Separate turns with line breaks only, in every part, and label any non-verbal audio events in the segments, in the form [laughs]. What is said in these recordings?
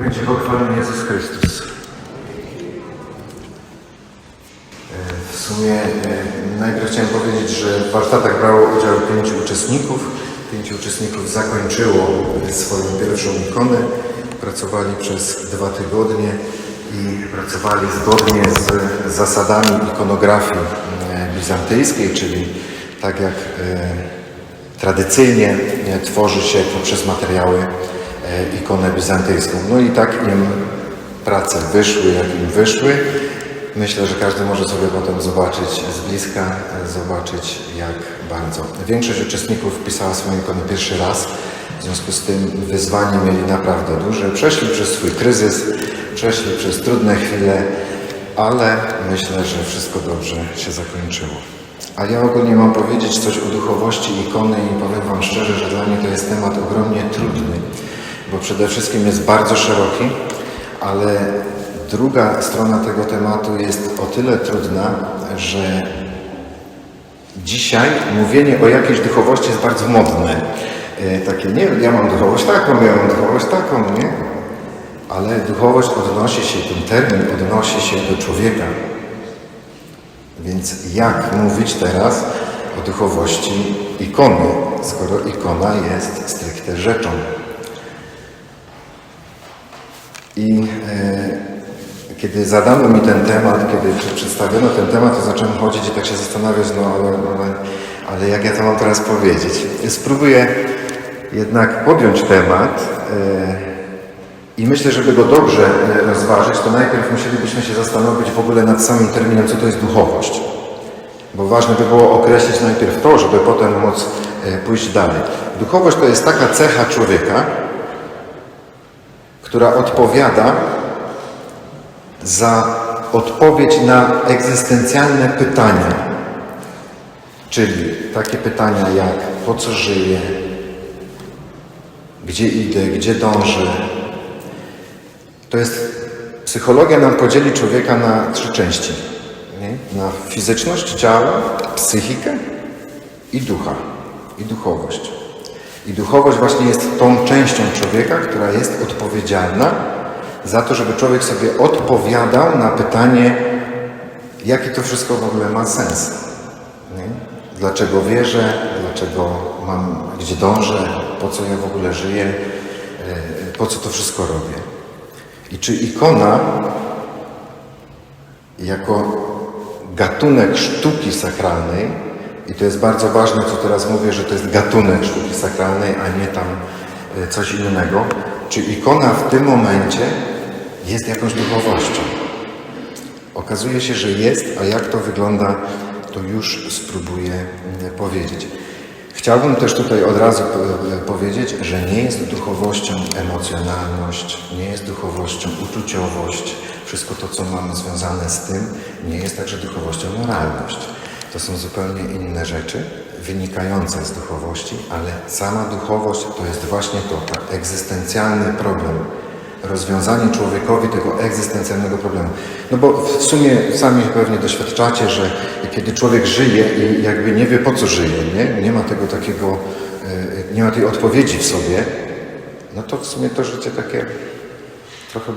Będzie pochwalony Jezus Chrystus. E, W sumie e, najpierw chciałem powiedzieć, że w warsztatach brało udział pięciu uczestników. Pięciu uczestników zakończyło swoją pierwszą ikonę. Pracowali przez dwa tygodnie i pracowali zgodnie z zasadami ikonografii e, bizantyjskiej, czyli tak jak e, tradycyjnie e, tworzy się poprzez materiały e, ikonę bizantyjską. No i tak im prace wyszły, jak im wyszły. Myślę, że każdy może sobie potem zobaczyć z bliska, e, zobaczyć jak bardzo. Większość uczestników pisała swoją ikonę pierwszy raz, w związku z tym wyzwanie mieli naprawdę duże. Przeszli przez swój kryzys, przeszli przez trudne chwile, ale myślę, że wszystko dobrze się zakończyło. A ja ogólnie mam powiedzieć coś o duchowości ikony i powiem Wam szczerze, że dla mnie to jest temat ogromnie trudny, bo przede wszystkim jest bardzo szeroki, ale druga strona tego tematu jest o tyle trudna, że dzisiaj mówienie o jakiejś duchowości jest bardzo modne. E, Takie, nie ja mam duchowość taką, ja mam duchowość taką, nie? Ale duchowość odnosi się, ten termin odnosi się do człowieka. Więc jak mówić teraz o duchowości ikony, skoro ikona jest stricte rzeczą? I e, kiedy zadano mi ten temat, kiedy prze- przedstawiono ten temat, to zacząłem chodzić i tak się zastanawiać, no ale, ale, ale jak ja to mam teraz powiedzieć? Spróbuję jednak podjąć temat e, i myślę, żeby go dobrze e, rozważyć, to najpierw musielibyśmy się zastanowić w ogóle nad samym terminem, co to jest duchowość. Bo ważne by było określić najpierw to, żeby potem móc e, pójść dalej. Duchowość to jest taka cecha człowieka, która odpowiada za odpowiedź na egzystencjalne pytania. Czyli takie pytania jak po co żyję, gdzie idę, gdzie dążę. To jest, psychologia nam podzieli człowieka na trzy części. Na fizyczność ciała, psychikę i ducha, i duchowość. I duchowość właśnie jest tą częścią człowieka, która jest odpowiedzialna za to, żeby człowiek sobie odpowiadał na pytanie, jaki to wszystko w ogóle ma sens. Nie? Dlaczego wierzę, dlaczego mam, gdzie dążę, po co ja w ogóle żyję, e, po co to wszystko robię. I czy ikona jako gatunek sztuki sakralnej, i to jest bardzo ważne, co teraz mówię, że to jest gatunek sztuki sakralnej, a nie tam e, coś innego, czy ikona w tym momencie jest jakąś duchowością? Okazuje się, że jest, a jak to wygląda, to już spróbuję mm, powiedzieć. Chciałbym też tutaj od razu p- powiedzieć, że nie jest duchowością emocjonalność, nie jest duchowością uczuciowość, wszystko to, co mamy związane z tym, nie jest także duchowością moralność. To są zupełnie inne rzeczy, wynikające z duchowości, ale sama duchowość to jest właśnie to, tak egzystencjalny problem, rozwiązanie człowiekowi tego egzystencjalnego problemu. No bo w sumie sami pewnie doświadczacie, że kiedy człowiek żyje i jakby nie wie po co żyje, nie, nie ma tego takiego, e, nie ma tej odpowiedzi w sobie, no to w sumie to życie takie trochę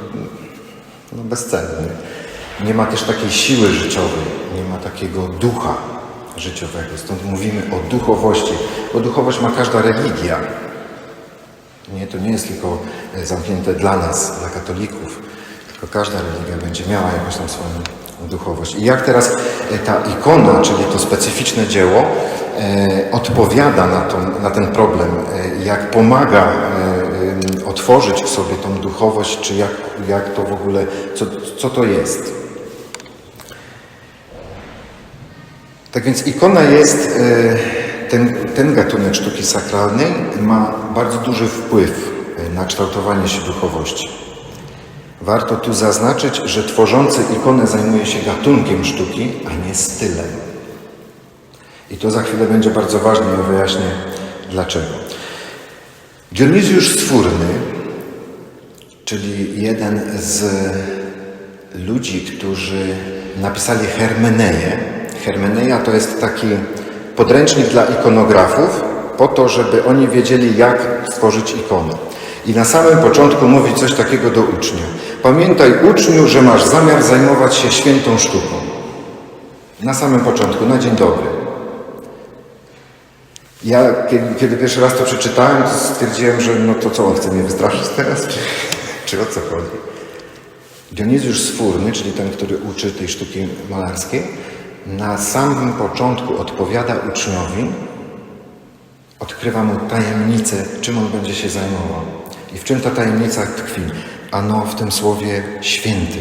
no, bezcenne. Nie ma też takiej siły życiowej, nie ma takiego ducha życiowego. Stąd mówimy o duchowości, bo duchowość ma każda religia. Nie, to nie jest tylko e, zamknięte dla nas, dla katolików, tylko każda religia będzie miała jakąś tam swoją duchowość. I jak teraz e, ta ikona, czyli to specyficzne dzieło, e, odpowiada na, tą, na ten problem, jak pomaga otworzyć w sobie tą duchowość, czy jak, jak to w ogóle, co, co to jest. Tak więc ikona jest, e, ten, ten gatunek sztuki sakralnej ma bardzo duży wpływ e, na kształtowanie się duchowości. Warto tu zaznaczyć, że tworzący ikonę zajmuje się gatunkiem sztuki, a nie stylem. I to za chwilę będzie bardzo ważne i wyjaśnię dlaczego. Dionizjusz Sfórny, czyli jeden z ludzi, którzy napisali Hermeneję. Hermeneja to jest taki podręcznik dla ikonografów, po to, żeby oni wiedzieli, jak stworzyć ikonę. I na samym początku mówi coś takiego do ucznia. Pamiętaj, uczniu, że masz zamiar zajmować się świętą sztuką. Na samym początku, na dzień dobry. Ja, kiedy, kiedy pierwszy raz to przeczytałem, to stwierdziłem, że no to co, on chce mnie wystraszyć teraz, czy, czy o co chodzi? Dionizjusz Sfórny, czyli ten, który uczy tej sztuki malarskiej, na samym początku odpowiada uczniowi, odkrywa mu tajemnicę, czym on będzie się zajmował. I w czym ta tajemnica tkwi? Ano w tym słowie święty.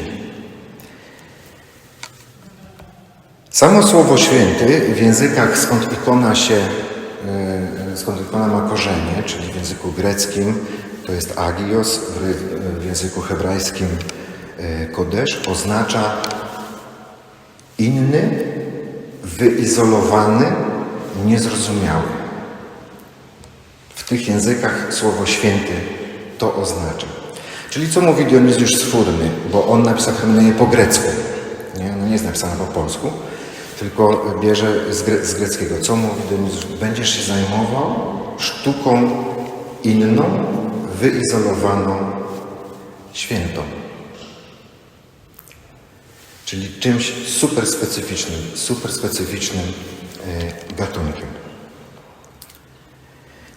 Samo słowo święty w językach, skąd ikona się, e, skąd ikona ma korzenie, czyli w języku greckim to jest agios, w, języku hebrajskim e, kodesz, oznacza inny, wyizolowany, niezrozumiały. W tych językach słowo święty to oznacza. Czyli co mówi Dionizjusz Sfórny, bo on napisał Hermeneuję po grecku. Nie? No nie jest napisana po polsku, tylko bierze z, gre z greckiego. Co mówi Dionizjusz? Będziesz się zajmował sztuką inną, wyizolowaną, świętą. Czyli czymś super specyficznym, super specyficznym e, gatunkiem.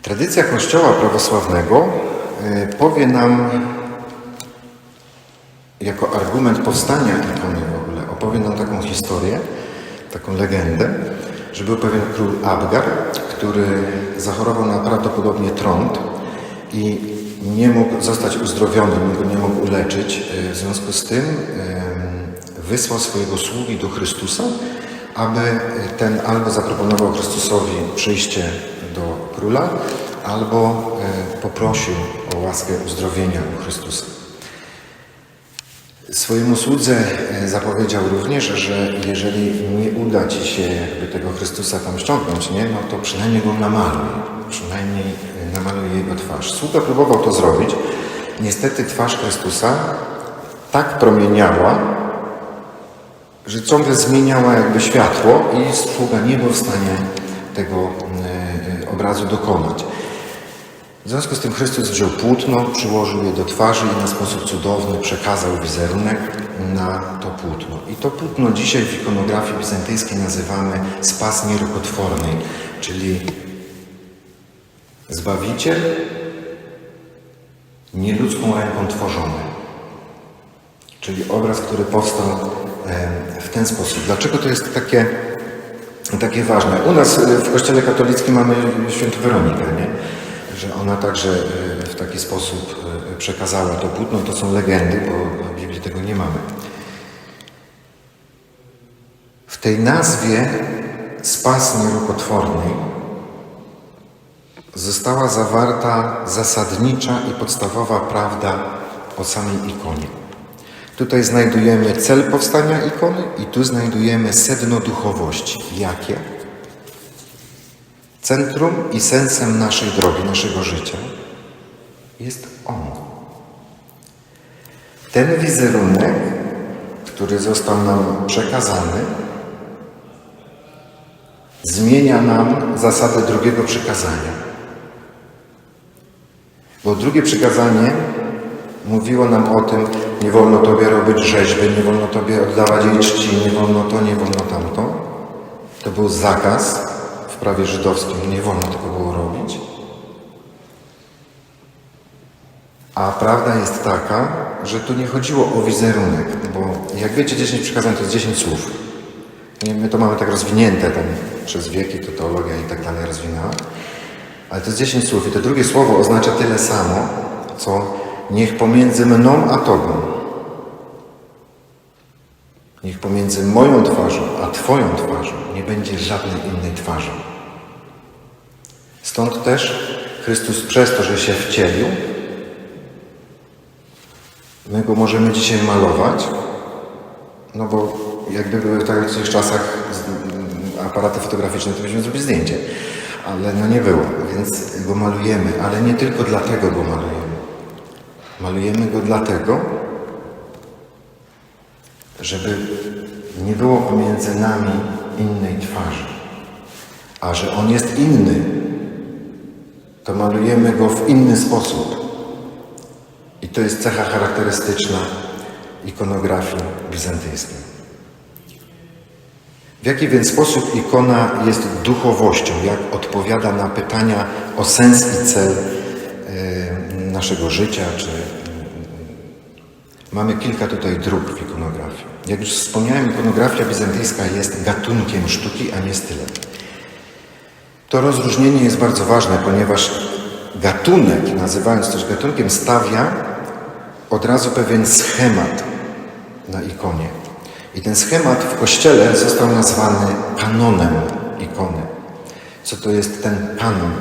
Tradycja Kościoła prawosławnego e, powie nam jako argument powstania ikony w ogóle, opowie nam taką historię, taką legendę, że był pewien król Abgar, który zachorował na prawdopodobnie trąd i nie mógł zostać uzdrowiony, nie mógł uleczyć. E, w związku z tym wysłał swojego sługi do Chrystusa, aby ten albo zaproponował Chrystusowi przyjście do króla, albo e, poprosił o łaskę uzdrowienia u Chrystusa. Swojemu słudze e, zapowiedział również, że jeżeli nie uda ci się jakby tego Chrystusa tam ściągnąć, nie, no to przynajmniej go namaluj, przynajmniej e, namaluj jego twarz. Sługa próbował to zrobić. Niestety twarz Chrystusa tak promieniała, że ciągle zmieniała jakby światło i sługa nie był w stanie tego e, obrazu dokonać. W związku z tym Chrystus wziął płótno, przyłożył je do twarzy i na sposób cudowny przekazał wizerunek na to płótno. I to płótno dzisiaj w ikonografii bizantyjskiej nazywamy spas nierukotwornej, czyli Zbawiciel nieludzką ręką tworzony. Czyli obraz, który powstał w ten sposób. Dlaczego to jest takie, takie ważne? U nas e, w Kościele katolickim mamy świętą Weronikę, nie? że ona także e, w taki sposób e, przekazała to płótno. To są legendy, bo w Biblii tego nie mamy. W tej nazwie spas nierukotwornej została zawarta zasadnicza i podstawowa prawda o samej ikonie. Tutaj znajdujemy cel powstania ikony i tu znajdujemy sedno duchowości. Jakie? Centrum i sensem naszej drogi, naszego życia jest On. Ten wizerunek, który został nam przekazany, zmienia nam zasadę drugiego przykazania. Bo drugie przykazanie mówiło nam o tym, nie wolno Tobie robić rzeźby, nie wolno Tobie oddawać jej czci, nie wolno to, nie wolno tamto. To był zakaz w prawie żydowskim, nie wolno tego było robić. A prawda jest taka, że tu nie chodziło o wizerunek, bo jak wiecie, 10 przykazań to jest 10 słów. My to mamy tak rozwinięte tam przez wieki, to teologia i tak dalej rozwinęła. Ale to jest 10 słów i to drugie słowo oznacza tyle samo, co niech pomiędzy mną a Tobą, niech pomiędzy moją twarzą a Twoją twarzą nie będzie żadnej innej twarzy. Stąd też Chrystus przez to, że się wcielił, my Go możemy dzisiaj malować, no bo jakby były w takich czasach aparaty fotograficzne, to byśmy zrobili zdjęcie. Ale no nie było, więc go malujemy, ale nie tylko dlatego go malujemy. Malujemy go dlatego, żeby nie było pomiędzy nami innej twarzy. A że on jest inny, to malujemy go w inny sposób. I to jest cecha charakterystyczna ikonografii bizantyjskiej. W jaki więc sposób ikona jest duchowością? Jak odpowiada na pytania o sens i cel e, naszego życia? Czy mamy kilka tutaj dróg w ikonografii. Jak już wspomniałem, ikonografia bizantyjska jest gatunkiem sztuki, a nie stylem. To rozróżnienie jest bardzo ważne, ponieważ gatunek, nazywając coś gatunkiem, stawia od razu pewien schemat na ikonie. I ten schemat w kościele został nazwany kanonem ikony. Co to jest ten kanon?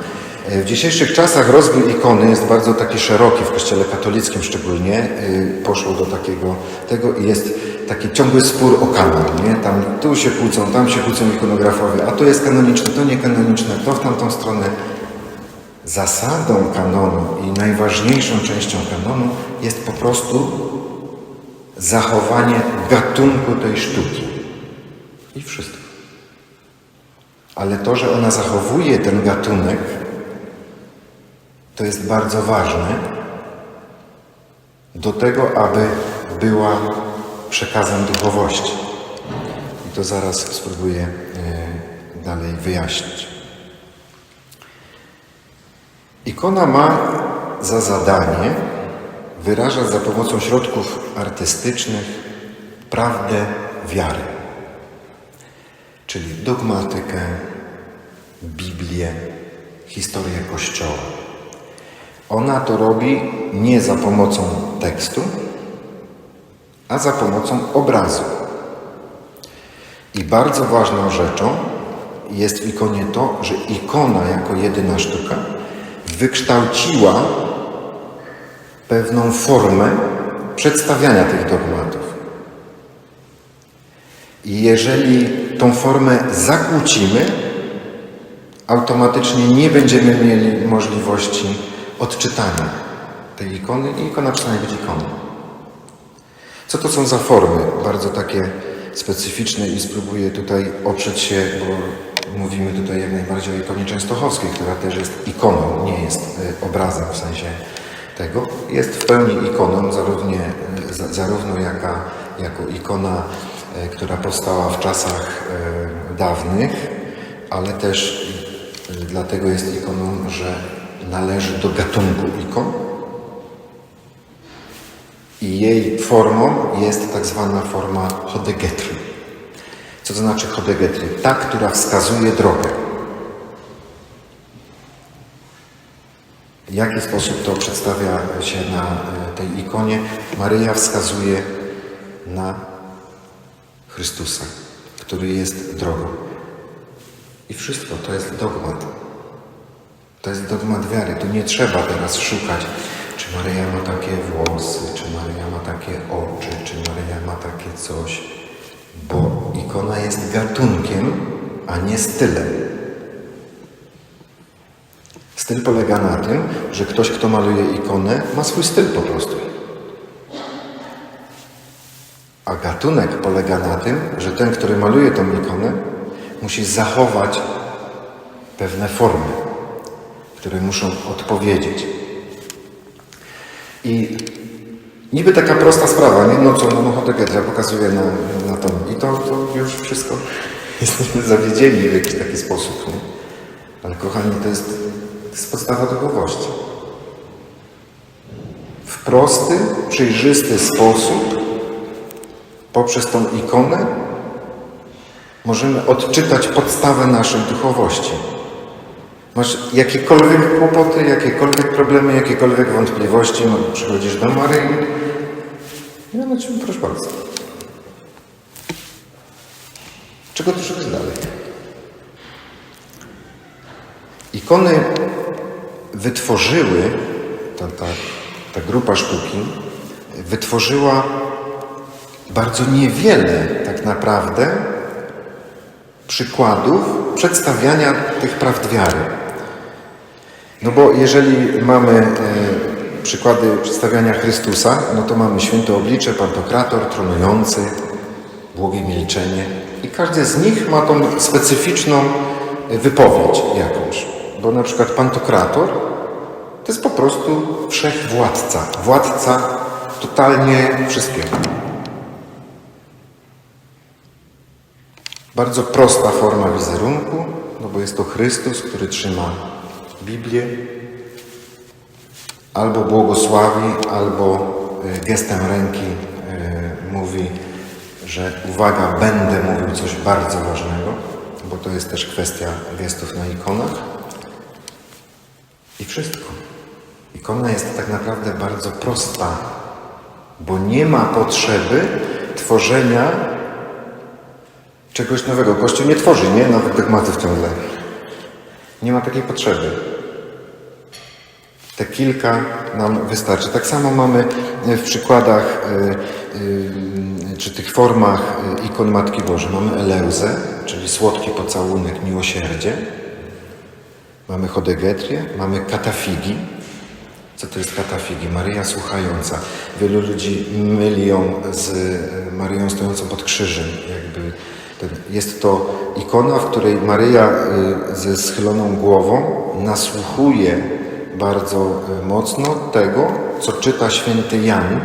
E, W dzisiejszych czasach rozwój ikony jest bardzo taki szeroki, w kościele katolickim szczególnie. y, Poszło do takiego tego i jest taki ciągły spór o kanon. Nie? Tam tu się kłócą, tam się kłócą ikonografowie, a to jest kanoniczne, to nie kanoniczne, to w tamtą stronę. Zasadą kanonu i najważniejszą częścią kanonu jest po prostu zachowanie gatunku tej sztuki. I wszystko. Ale to, że ona zachowuje ten gatunek, to jest bardzo ważne do tego, aby była przekazem duchowości. I to zaraz spróbuję e, dalej wyjaśnić. Ikona ma za zadanie wyrażać za pomocą środków artystycznych prawdę wiary, czyli dogmatykę, Biblię, historię Kościoła. Ona to robi nie za pomocą tekstu, a za pomocą obrazu. I bardzo ważną rzeczą jest w ikonie to, że ikona jako jedyna sztuka wykształciła pewną formę przedstawiania tych dogmatów. I jeżeli tą formę zakłócimy, automatycznie nie będziemy mieli możliwości odczytania tej ikony i ikona przestaje być ikoną. Co to są za formy? Bardzo takie specyficzne i spróbuję tutaj oprzeć się, bo mówimy tutaj jak najbardziej o ikonie częstochowskiej, która też jest ikoną, nie jest y, obrazem w sensie tego. Jest w pełni ikoną, zarówno, za- zarówno jaka, jako ikona, y, która powstała w czasach dawnych, ale też dlatego jest ikoną, że należy do gatunku ikon. I jej formą jest tak zwana forma chodegetry. Co to znaczy chodegetry? Ta, która wskazuje drogę. W jaki sposób to przedstawia się na e, tej ikonie? Maryja wskazuje na Chrystusa, który jest drogą. I wszystko to jest dogmat. To jest dogmat wiary. Tu nie trzeba teraz szukać, czy Maryja ma takie włosy, czy Maryja ma takie oczy, czy Maryja ma takie coś, bo ikona jest gatunkiem, a nie stylem. Styl polega na tym, że ktoś, kto maluje ikonę, ma swój styl po prostu. A gatunek polega na tym, że ten, który maluje tą ikonę, musi zachować pewne formy, które muszą odpowiedzieć. I niby taka prosta sprawa, nie? No co, no, no Hodegetra pokazuje na, na to i to, to już wszystko [laughs] jesteśmy zawiedzieni w jakiś taki sposób, nie? Ale kochani, to jest, to jest podstawa duchowości. W prosty, przejrzysty sposób poprzez tą ikonę możemy odczytać podstawę naszej duchowości. Masz jakiekolwiek kłopoty, jakiekolwiek problemy, jakiekolwiek wątpliwości, no, przychodzisz do Maryi i ona ci proszę bardzo. Czego tu szukać dalej? Ikony wytworzyły, ta, ta, ta grupa sztuki wytworzyła bardzo niewiele tak naprawdę przykładów przedstawiania tych prawd wiary. No bo jeżeli mamy e, przykłady przedstawiania Chrystusa, no to mamy święte oblicze, pantokrator, tronujący, błogie milczenie. I każdy z nich ma tą specyficzną wypowiedź jakąś. Bo na przykład pantokrator To jest po prostu wszechwładca. Władca totalnie wszystkiego. Bardzo prosta forma wizerunku, no bo jest to Chrystus, który trzyma Biblię, albo błogosławi, albo y, gestem ręki y, mówi, że uwaga, będę mówił coś bardzo ważnego, bo to jest też kwestia gestów na ikonach. I wszystko. Ikona jest tak naprawdę bardzo prosta, bo nie ma potrzeby tworzenia czegoś nowego. Kościół nie tworzy, nie? Nowych dogmatów ciągle. Nie ma takiej potrzeby. Te kilka nam wystarczy. Tak samo mamy w przykładach, y, y, czy tych formach ikon Matki Bożej. Mamy Eleuzę, czyli słodki pocałunek, miłosierdzie. Mamy Chodegetrię, mamy katafigi. Co to jest katafigi? Maryja słuchająca. Wielu ludzi myli ją z Maryją stojącą pod krzyżem. Jakby jest to ikona, w której Maryja ze schyloną głową nasłuchuje bardzo y, mocno tego, co czyta święty Jan,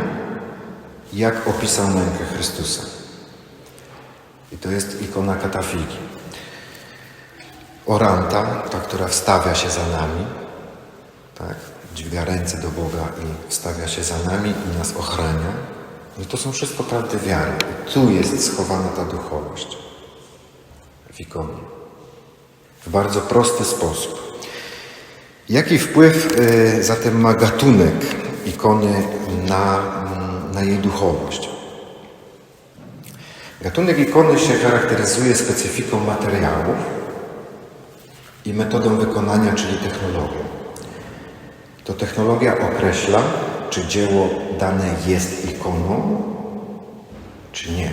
jak opisał mękę Chrystusa. I to jest ikona katafigi. Oranta, ta, która wstawia się za nami, tak? dźwiga ręce do Boga i wstawia się za nami i nas ochrania. No to są wszystko prawdy wiary. I tu jest schowana ta duchowość w ikonie. W bardzo prosty sposób. Jaki wpływ y, zatem ma gatunek ikony na, na jej duchowość? Gatunek ikony się charakteryzuje specyfiką materiałów i metodą wykonania, czyli technologią. To technologia określa, czy dzieło dane jest ikoną, czy nie.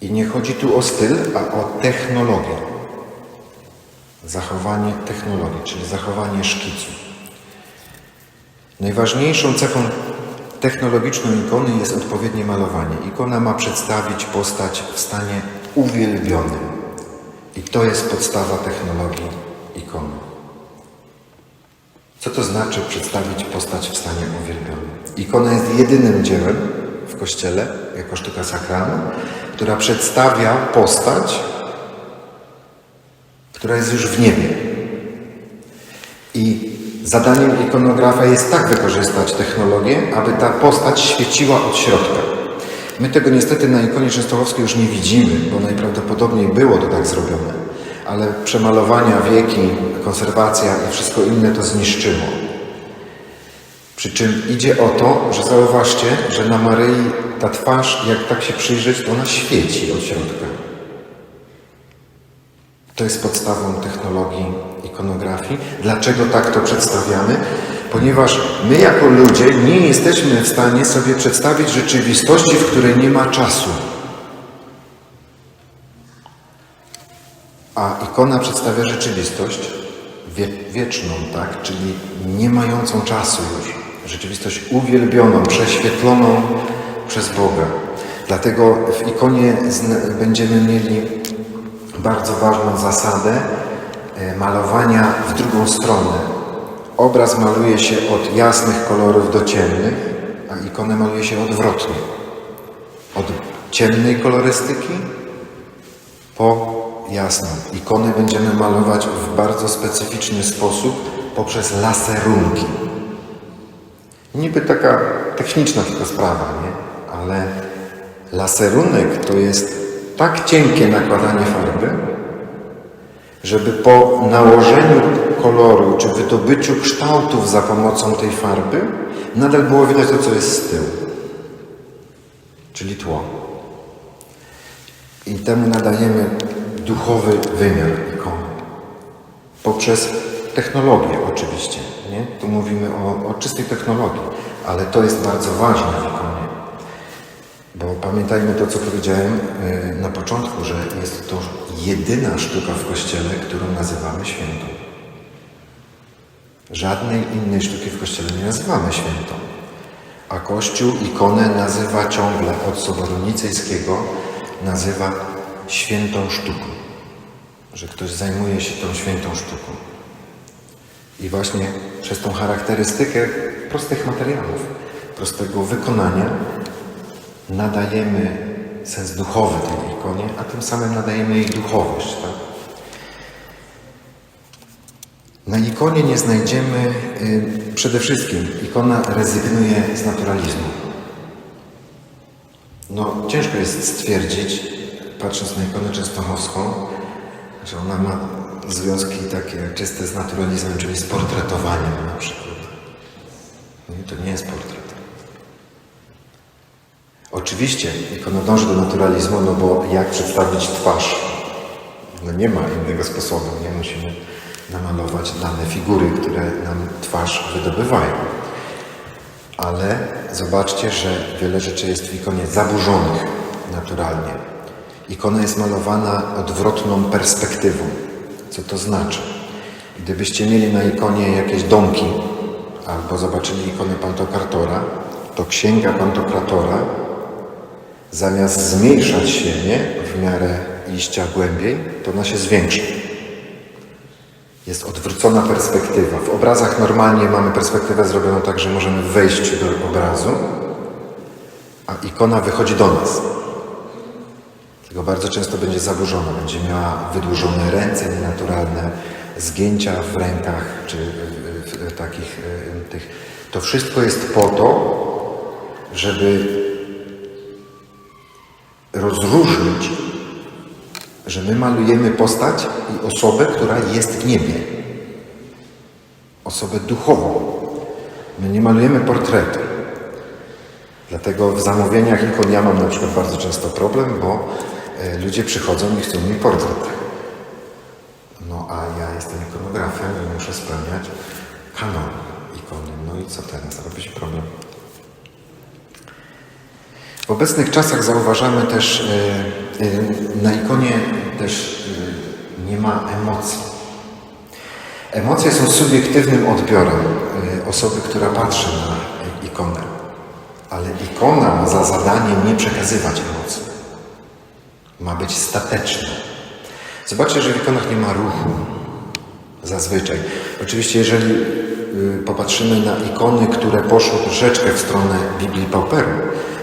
I nie chodzi tu o styl, a o technologię. Zachowanie technologii, czyli zachowanie szkicu. Najważniejszą cechą technologiczną ikony jest odpowiednie malowanie. Ikona ma przedstawić postać w stanie uwielbionym. I to jest podstawa technologii ikony. Co to znaczy przedstawić postać w stanie uwielbionym? Ikona jest jedynym dziełem w kościele, jako sztuka sakralna, która przedstawia postać, która jest już w niebie. I zadaniem ikonografa jest tak wykorzystać technologię, aby ta postać świeciła od środka. My tego niestety na ikonie częstochowskiej już nie widzimy, bo najprawdopodobniej było to tak zrobione, ale przemalowania, wieki, konserwacja i wszystko inne to zniszczyło. Przy czym idzie o to, że zauważcie, że na Maryi ta twarz, jak tak się przyjrzeć, to ona świeci od środka. To jest podstawą technologii ikonografii. Dlaczego tak to przedstawiamy? Ponieważ my jako ludzie nie jesteśmy w stanie sobie przedstawić rzeczywistości, w której nie ma czasu. A ikona przedstawia rzeczywistość wie, wieczną, tak? Czyli nie mającą czasu już. Rzeczywistość uwielbioną, prześwietloną przez Boga. Dlatego w ikonie będziemy mieli bardzo ważną zasadę e, malowania w drugą stronę. Obraz maluje się od jasnych kolorów do ciemnych, a ikonę maluje się odwrotnie. Od ciemnej kolorystyki po jasną. Ikony będziemy malować w bardzo specyficzny sposób poprzez laserunki. Niby taka techniczna tylko sprawa, nie? Ale laserunek to jest tak cienkie nakładanie farby, żeby po nałożeniu koloru czy wydobyciu kształtów za pomocą tej farby nadal było widać to, co jest z tyłu, czyli tło. I temu nadajemy duchowy wymiar ikony. Poprzez technologię oczywiście. Nie? Tu mówimy o, o czystej technologii, ale to jest bardzo ważne w ikonie. Bo pamiętajmy to, co powiedziałem y, na początku, że jest to jedyna sztuka w Kościele, którą nazywamy świętą. Żadnej innej sztuki w Kościele nie nazywamy świętą. A Kościół ikonę nazywa ciągle od Soboru Nicejskiego, nazywa świętą sztuką. Że ktoś zajmuje się tą świętą sztuką. I właśnie przez tą charakterystykę prostych materiałów, prostego wykonania nadajemy sens duchowy tej ikonie, a tym samym nadajemy jej duchowość. Tak? Na ikonie nie znajdziemy, y, przede wszystkim ikona rezygnuje z naturalizmu. No, ciężko jest stwierdzić, patrząc na ikonę częstochowską, że ona ma związki takie czyste z naturalizmem, czyli z portretowaniem na przykład. Nie, to nie jest portret. Oczywiście ikona dąży do naturalizmu, no bo jak przedstawić twarz? No nie ma innego sposobu, nie musimy namalować dane figury, które nam twarz wydobywają. Ale zobaczcie, że wiele rzeczy jest w ikonie zaburzonych naturalnie. Ikona jest malowana odwrotną perspektywą. Co to znaczy? Gdybyście mieli na ikonie jakieś domki albo zobaczyli ikonę Pantokratora, to księga Pantokratora zamiast zmniejszać się nie, w miarę iścia głębiej, to ona się zwiększa. Jest odwrócona perspektywa. W obrazach normalnie mamy perspektywę zrobioną tak, że możemy wejść do obrazu, a ikona wychodzi do nas. Tylko bardzo często będzie zaburzona, będzie miała wydłużone ręce nienaturalne, zgięcia w rękach, czy w, w, w takich y, tych. To wszystko jest po to, żeby rozróżnić, że my malujemy postać i osobę, która jest w niebie. Osobę duchową. My nie malujemy portretu. Dlatego w zamówieniach ikon ja mam na przykład bardzo często problem, bo e, ludzie przychodzą i chcą mi portret. No a ja jestem ikonografem i muszę spełniać kanon ikony. No i co teraz? Robi się problem. W obecnych czasach zauważamy też, e, e, na ikonie też e, nie ma emocji. Emocje są subiektywnym odbiorem osoby, która patrzy na ikonę. Ale ikona ma za zadanie nie przekazywać emocji. Ma być stateczna. Zobaczcie, że w ikonach nie ma ruchu. Zazwyczaj. Oczywiście, jeżeli popatrzymy na ikony, które poszły troszeczkę w stronę Biblii Pauperu,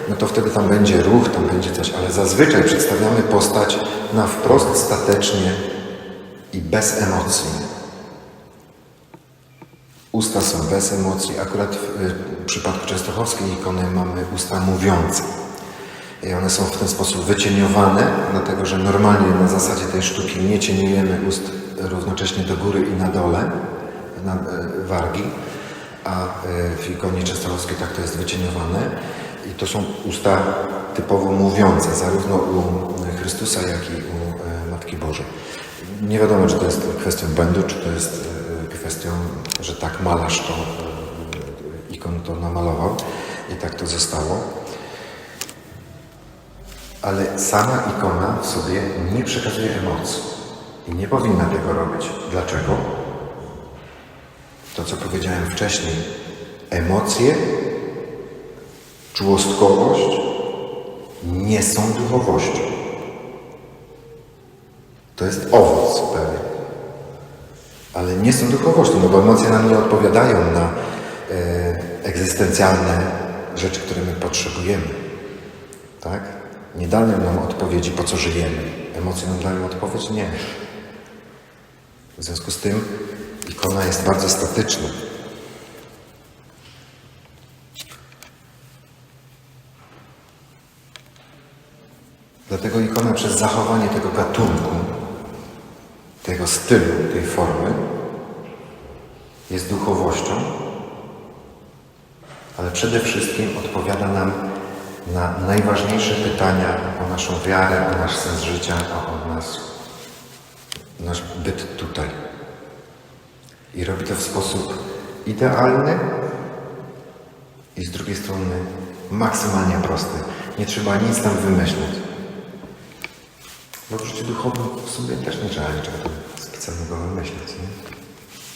no to wtedy tam będzie ruch, tam będzie coś, ale zazwyczaj przedstawiamy postać na wprost statecznie i bez emocji. Usta są bez emocji. Akurat w, y, w przypadku częstochowskiej ikony mamy usta mówiące. I one są w ten sposób wycieniowane, dlatego że normalnie na zasadzie tej sztuki nie cieniujemy ust równocześnie do góry i na dole, na e, wargi, a e, w ikonie częstochowskiej tak to jest wycieniowane. I to są usta typowo mówiące, zarówno u Chrystusa, jak i u e, Matki Bożej. Nie wiadomo, czy to jest kwestią błędu, czy to jest e, kwestią, że tak malarz to, e, ikon to namalował i tak to zostało. Ale sama ikona w sobie nie przekazuje emocji i nie powinna tego robić. Dlaczego? To, co powiedziałem wcześniej. Emocje, czułostkowość nie są duchowością. To jest owoc pewien. Ale nie są duchowością, no bo emocje nam nie odpowiadają na e, egzystencjalne rzeczy, które my potrzebujemy. Tak? Nie dają nam odpowiedzi, po co żyjemy. Emocje nam dają odpowiedź? Nie. W związku z tym ikona jest bardzo statyczna. Dlatego ikona przez zachowanie tego gatunku, tego stylu, tej formy jest duchowością, ale przede wszystkim odpowiada nam na najważniejsze pytania o naszą wiarę, o nasz sens życia, o nas, nasz byt tutaj. I robi to w sposób idealny i z drugiej strony maksymalnie prosty. Nie trzeba nic tam wymyślać. Bo w życiu duchowym w sumie też nie trzeba niczego specjalnego wymyślać. Nie?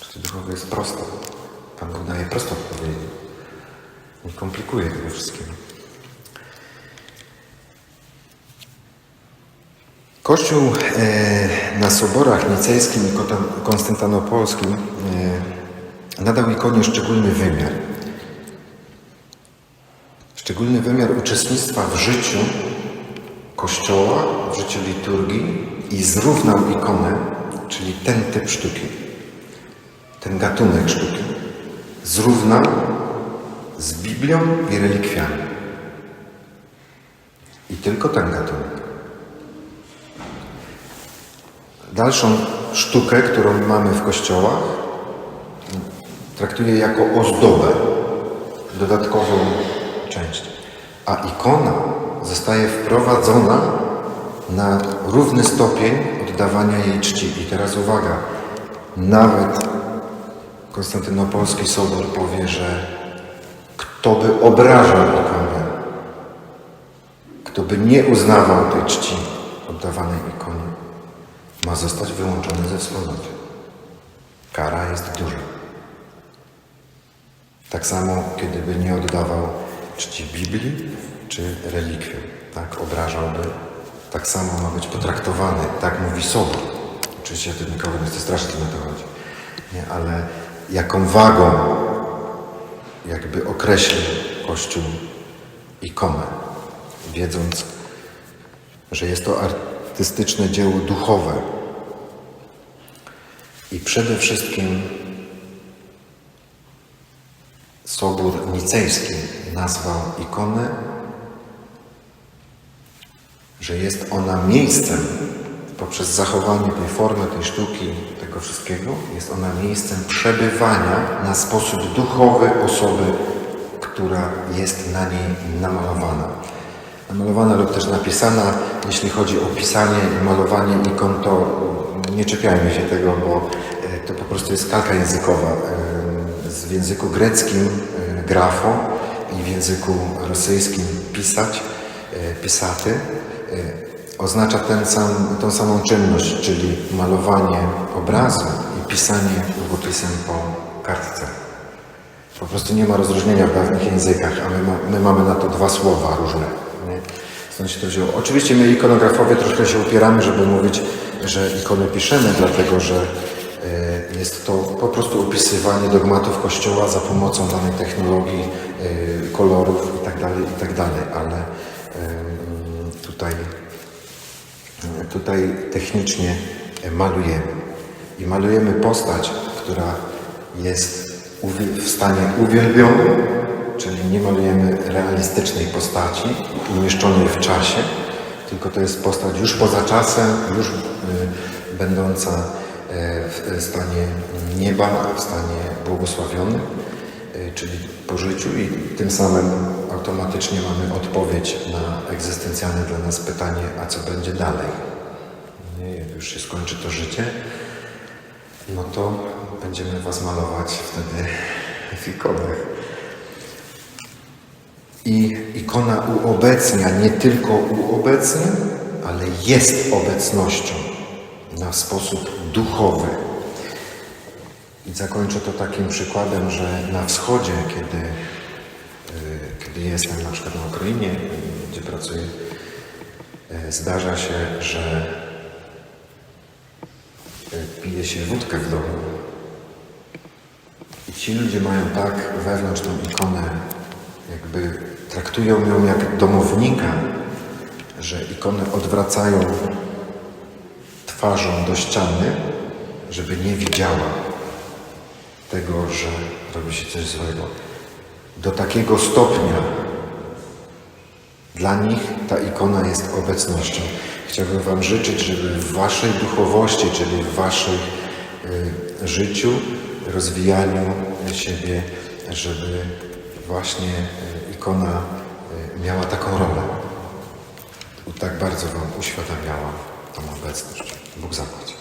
Życie duchowe jest proste. Pan Bóg daje proste odpowiedzi. Nie komplikuje tego wszystkiego. Kościół e, na soborach nicejskim i Konstantinopolskim e, nadał ikonie szczególny wymiar. Szczególny wymiar uczestnictwa w życiu Kościoła, w życiu liturgii i zrównał ikonę, czyli ten typ sztuki, ten gatunek sztuki, zrównał z Biblią i relikwiami. I tylko ten gatunek. Dalszą sztukę, którą mamy w kościołach, traktuje jako ozdobę, dodatkową część. A ikona zostaje wprowadzona na równy stopień oddawania jej czci. I teraz uwaga, nawet Konstantynopolski Sobór powie, że kto by obrażał ikonę, kto by nie uznawał tej czci oddawanej ikonie, ma zostać wyłączony ze wspólnoty. Kara jest duża. Tak samo, kiedy by nie oddawał czci Biblii czy relikwiom, tak, obrażałby, tak samo ma być potraktowany, tak mówi Sobór. Oczywiście ja tu nikogo nie chcę straszyć, na to chodzi. Nie, ale jaką wagą jakby określił Kościół ikonę, wiedząc, że jest to artystyczne dzieło duchowe i przede wszystkim Sobór Nicejski nazwał ikonę, że jest ona miejscem, poprzez zachowanie tej formy, tej sztuki, tego wszystkiego, jest ona miejscem przebywania na sposób duchowy osoby, która jest na niej namalowana. Namalowana lub też napisana, jeśli chodzi o pisanie i malowanie ikon, to nie czepiajmy się tego, bo e, to po prostu jest kalka językowa. E, w języku greckim e, grafo i w języku rosyjskim pisać, pisaty, oznacza ten sam, tą samą czynność, czyli malowanie obrazu i pisanie długopisem po kartce. Po prostu nie ma rozróżnienia w dawnych językach, a my, ma, my mamy na to dwa słowa różne. Się to wzięło. Oczywiście my ikonografowie troszkę się upieramy, żeby mówić, że ikony piszemy, dlatego że e, jest to po prostu opisywanie dogmatów Kościoła za pomocą danej technologii, e, kolorów itd., itd., ale e, tutaj tutaj technicznie malujemy. I malujemy postać, która jest w stanie uwielbionym, czyli nie malujemy realistycznej postaci umieszczonej w czasie, tylko to jest postać już poza czasem, już y, będąca e, w stanie nieba, w stanie błogosławionym, y, czyli po życiu i tym samym automatycznie mamy odpowiedź na egzystencjalne dla nas pytanie, a co będzie dalej. Jak już się skończy to życie, no to będziemy Was malować wtedy w ikonach. I ikona uobecnia, nie tylko uobecnia, ale jest obecnością na sposób duchowy. I zakończę to takim przykładem, że na wschodzie, kiedy, y, kiedy jestem na przykład na Ukrainie, gdzie pracuję, y, zdarza się, że y, pije się wódkę w domu. I ci ludzie mają tak wewnątrz tą ikonę, jakby traktują ją jak domownika, że ikonę odwracają twarzą do ściany, żeby nie widziała tego, że robi się coś złego. Do takiego stopnia dla nich ta ikona jest obecnością. Chciałbym Wam życzyć, żeby w Waszej duchowości, czyli w Waszym y, życiu, rozwijaniu siebie, żeby właśnie y, ikona y, miała taką rolę. Tak bardzo Wam uświadamiała tą obecność. Bóg zapłać.